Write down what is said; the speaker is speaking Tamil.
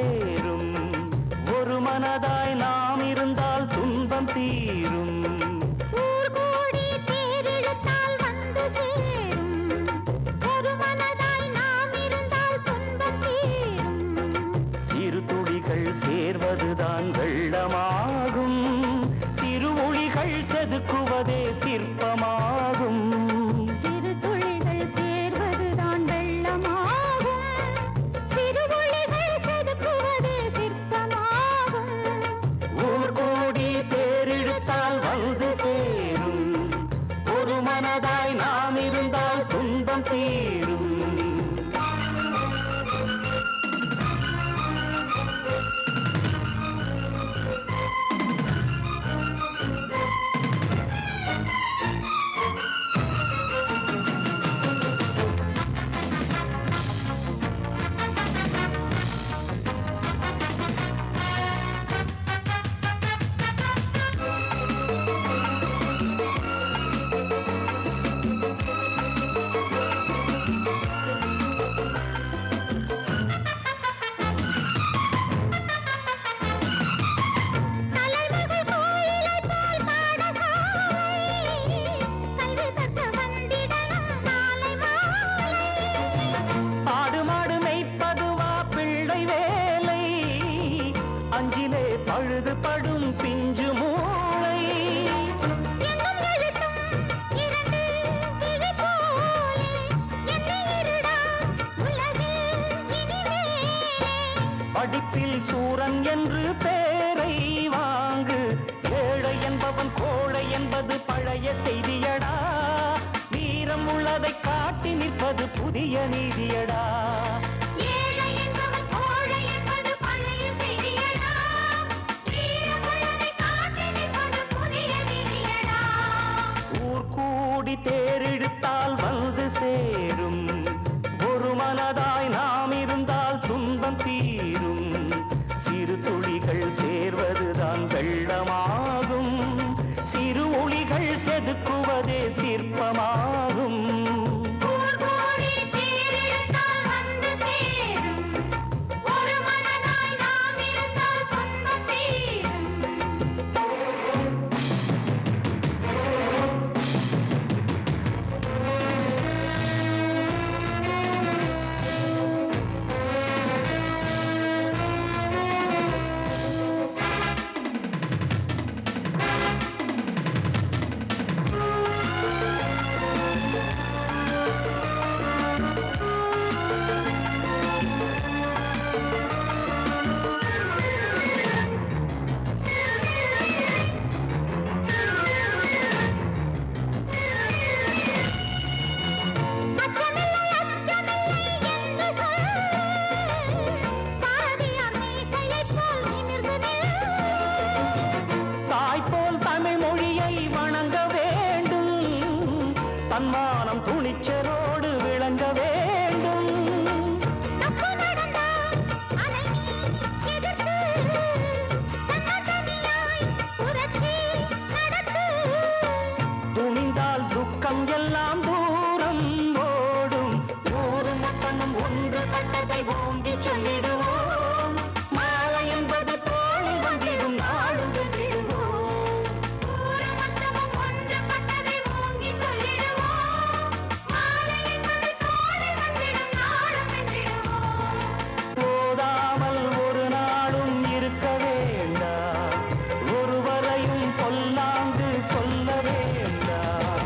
হবে பழுது படும் பிஞ்சு மூளை. படிப்பில் சூரன் என்று பேரை வாங்கு. ஏழை என்பவன் கோழை என்பது பழைய செய்தியடா. வீரம் உள்ளதை காட்டி நிற்பது புதிய நீதியடா. ハン。